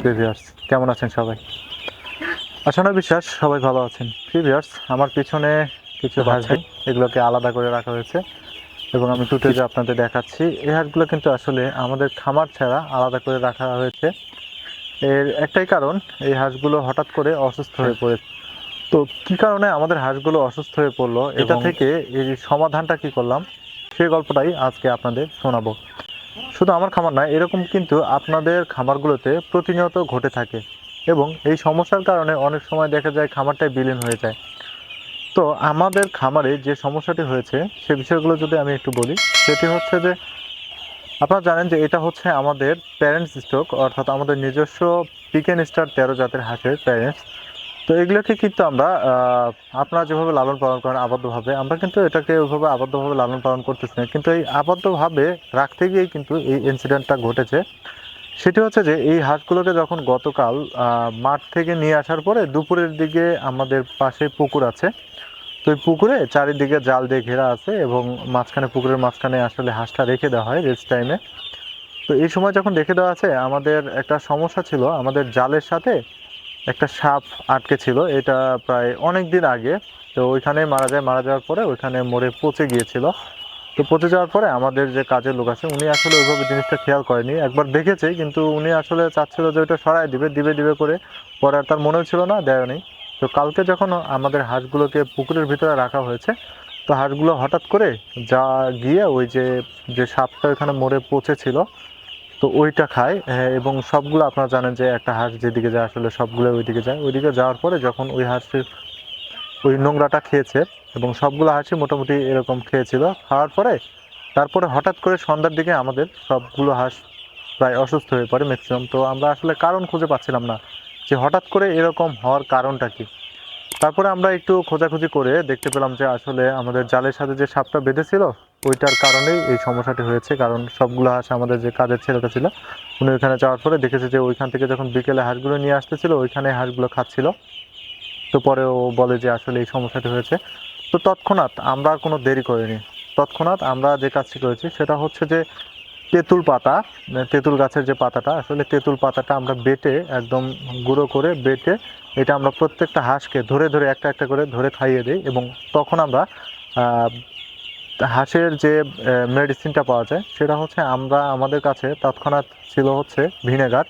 সুপ্রিয় কেমন আছেন সবাই? আশানা বিশ্বাস সবাই ভালো আছেন। প্রিভিয়ার্স আমার পিছনে কিছু হাঁস এগুলোকে আলাদা করে রাখা হয়েছে এবং আমি ফুটেজে আপনাদের দেখাচ্ছি। এই হাঁসগুলো কিন্তু আসলে আমাদের খামার ছাড়া আলাদা করে রাখা হয়েছে। এর একটাই কারণ এই হাঁসগুলো হঠাৎ করে অসুস্থ হয়ে পড়েছে। তো কি কারণে আমাদের হাঁসগুলো অসুস্থ হয়ে পড়ল? এটা থেকে এই সমাধানটা কি করলাম? সেই গল্পটাই আজকে আপনাদের শোনাবো। শুধু আমার খামার নয়, এরকম কিন্তু আপনাদের খামারগুলোতে প্রতিনিয়ত ঘটে থাকে এবং এই সমস্যার কারণে অনেক সময় দেখা যায় খামারটাই বিলীন হয়ে যায়। তো আমাদের খামারে যে সমস্যাটি হয়েছে, সে বিষয়গুলো যদি আমি একটু বলি, সেটি হচ্ছে যে আপনারা জানেন যে এটা হচ্ছে আমাদের প্যারেন্টস স্টক অর্থাৎ আমাদের নিজস্ব পিকেন স্টার তেরো জাতের হাঁসের প্যারেন্টস তো এগুলোকে কিন্তু আমরা আপনারা যেভাবে লালন পালন করেন আবদ্ধভাবে, আমরা কিন্তু এটাকে ওইভাবে আবদ্ধভাবে লালন পালন করতেছি না। কিন্তু এই আবদ্ধভাবে রাখতে গিয়েই কিন্তু এই ইনসিডেন্টটা ঘটেছে। সেটি হচ্ছে যে, এই হাঁসগুলোকে যখন গতকাল মাঠ থেকে নিয়ে আসার পরে দুপুরের দিকে আমাদের পাশে পুকুর আছে। তো এই পুকুরে চারিদিকে জাল দিয়ে ঘেরা আছে এবং মাঝখানে, পুকুরের মাঝখানে আসলে হাঁসটা রেখে দেওয়া হয় রেস্ট টাইমে। তো এই সময় যখন রেখে দেওয়া আছে, আমাদের একটা সমস্যা ছিল, আমাদের জালের সাথে একটা সাপ আটকে ছিল, এটা প্রায় অনেক দিন আগে। তো ওইখানে মারা যায়, মারা যাওয়ার পরে ওইখানে মরে পচে গিয়েছিল। তো পচে যাওয়ার পরে আমাদের যে কাজের লোক আছে, উনি আসলে ওইভাবে জিনিসটা খেয়াল করেনি। একবার দেখেছে, কিন্তু উনি আসলে চাচ্ছিল যে ওইটা সরাই দিবে দিবে দিবে করে। পরে আর তার মনেও ছিল না দেয়নি তো কালকে যখন আমাদের হাঁসগুলোকে পুকুরের ভিতরে রাখা হয়েছে, তো হাঁসগুলো হঠাৎ করে যা গিয়ে ওই যে যে সাপটা ওইখানে মরে পচেছিল তো ওইটা খায় হ্যাঁ, এবং সবগুলো আপনারা জানেন যে একটা হাঁস যেদিকে যায় আসলে সবগুলো ওইদিকে যায়। ওইদিকে যাওয়ার পরে যখন ওই হাঁসের ওই নোংরাটা খেয়েছে এবং সবগুলো হাঁসই মোটামুটি এরকম খেয়েছিল খাওয়ার পরে তারপরে হঠাৎ করে সন্ধ্যার দিকে আমাদের সবগুলো হাঁস প্রায় অসুস্থ হয়ে পড়ে ম্যাক্সিমাম তো আমরা আসলে কারণ খুঁজে পাচ্ছিলাম না যে হঠাৎ করে এরকম হওয়ার কারণটা কি। তারপরে আমরা একটু খোঁজাখুঁজি করে দেখতে পেলাম যে আসলে আমাদের জালের সাথে যে সাপটা বেঁধেছিল, ওইটার কারণেই এই সমস্যাটি হয়েছে। কারণ সবগুলো হাঁস আমাদের যে কাজের ছেলেটা ছিল, উনি ওইখানে যাওয়ার পরে দেখেছে যে ওইখান থেকে যখন বিকেলে হাঁসগুলো নিয়ে আসতেছিল, ওইখানে হাঁসগুলো খাচ্ছিল। তো পরে ও বলে যে আসলে এই সমস্যাটি হয়েছে। তো তৎক্ষণাৎ আমরা কোনো দেরি করিনি। তৎক্ষণাৎ আমরা যে কাজটি করেছি, সেটা হচ্ছে যে তেঁতুল পাতা মানে তেঁতুল গাছের যে পাতাটা, আসলে তেঁতুল পাতাটা আমরা বেটে একদম গুঁড়ো করে বেটে এটা আমরা প্রত্যেকটা হাঁসকে ধরে ধরে একটা একটা করে ধরে খাইয়ে দিই এবং তখন আমরা হাঁসের যে মেডিসিনটা পাওয়া যায়, সেটা হচ্ছে আমরা, আমাদের কাছে তৎক্ষণাৎ ছিল হচ্ছে ভিনেগার।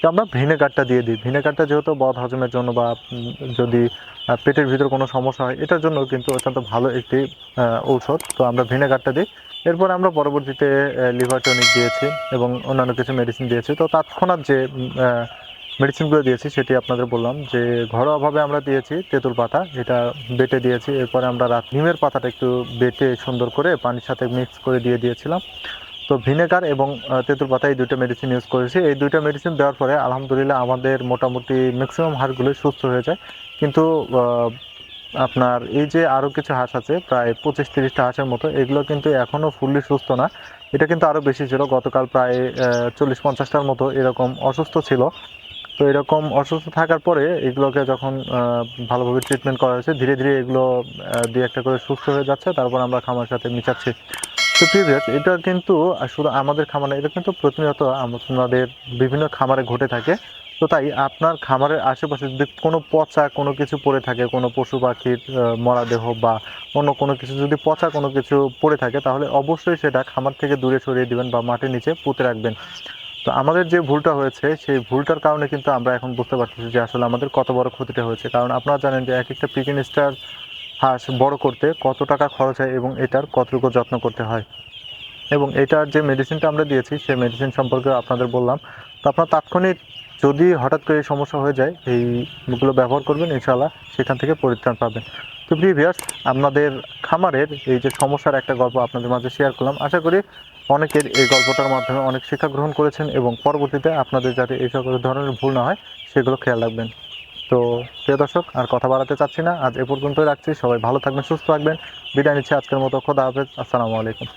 তো আমরা ভিনেগারটা দিয়ে দিই। ভিনেগারটা যেহেতু বদ হজমের জন্য বা যদি পেটের ভিতর কোনো সমস্যা হয়, এটার জন্য কিন্তু অত্যন্ত ভালো একটি ঔষধ। তো আমরা ভিনেগারটা দিই। এরপর আমরা পরবর্তীতে লিভার টনিক দিয়েছি এবং অন্যান্য কিছু মেডিসিন দিয়েছি। তো তৎক্ষণাৎ যে মেডিসিনগুলো দিয়েছি, সেটি আপনাদের বললাম যে, ঘরোয়াভাবে আমরা দিয়েছি তেঁতুল পাতা, এটা বেটে দিয়েছি। এরপরে আমরা রাত নিমের পাতাটা একটু বেটে সুন্দর করে পানির সাথে মিক্স করে দিয়ে দিয়েছিলাম। তো ভিনেগার এবং তেঁতুল পাতা এই দুটো মেডিসিন ইউজ করেছি। এই দুইটা মেডিসিন দেওয়ার পরে আলহামদুলিল্লাহ আমাদের মোটামুটি ম্যাক্সিমাম হাঁসগুলোই সুস্থ হয়ে যায়। কিন্তু আপনার এই যে আরও কিছু হাঁস আছে, প্রায় পঁচিশ তিরিশটা হাঁসের মতো, এগুলো কিন্তু এখনও ফুললি সুস্থ না। এটা কিন্তু আরও বেশি ছিল, গতকাল প্রায় চল্লিশ পঞ্চাশটার মতো এরকম অসুস্থ ছিল। তো এরকম অসুস্থ থাকার পরে এগুলোকে যখন ভালোভাবে ট্রিটমেন্ট করা হয়েছে, ধীরে ধীরে এগুলো দুই একটা করে সুস্থ হয়ে যাচ্ছে। তারপর আমরা খামার সাথে মিশাচ্ছি। তো প্রিভিয়াস এটা কিন্তু শুধু আমাদের খামারে এটা কিন্তু প্রতিনিয়ত আমাদের বিভিন্ন খামারে ঘটে থাকে। তো তাই আপনার খামারের আশেপাশে যদি কোনো পচা কোনো কিছু পড়ে থাকে, কোনো পশু পাখির মরাদেহ বা অন্য কোনো কিছু যদি পচা কোনো কিছু পড়ে থাকে, তাহলে অবশ্যই সেটা খামার থেকে দূরে সরিয়ে দিবেন বা মাটির নিচে পুঁতে রাখবেন। তো আমাদের যে ভুলটা হয়েছে, সেই ভুলটার কারণে কিন্তু আমরা এখন বুঝতে পারতেছি যে আসলে আমাদের কত বড় ক্ষতিটা হয়েছে। কারণ আপনারা জানেন যে এক একটা পিকিন স্টার হাঁস বড় করতে কত টাকা খরচ হয় এবং এটার কতটুকু যত্ন করতে হয়। এবং এটার যে মেডিসিনটা আমরা দিয়েছি, সেই মেডিসিন সম্পর্কে আপনাদের বললাম। তো আপনার তাৎক্ষণিক যদি হঠাৎ করে সমস্যা হয়ে যায় এইগুলো ব্যবহার করবেন ইনশাল্লাহ সেখান থেকে পরিত্রাণ পাবেন। তো প্রিভিয়াস আপনাদের খামারের এই যে সমস্যার একটা গল্প আপনাদের মাঝে শেয়ার করলাম। আশা করি অনেকের এই গল্পটার মাধ্যমে অনেক শিক্ষা গ্রহণ করেছেন এবং পরবর্তীতে আপনাদের যাতে এই সকল ধরনের ভুল না হয়, সেগুলো খেয়াল রাখবেন। তো প্রিয় দর্শক, আর কথা বাড়াতে চাচ্ছি না। আজ এ পর্যন্তই রাখছি। সবাই ভালো থাকবেন, সুস্থ থাকবেন। বিদায় নিচ্ছি আজকের মতো। খোদা হাফেজ। আসসালামু আলাইকুম।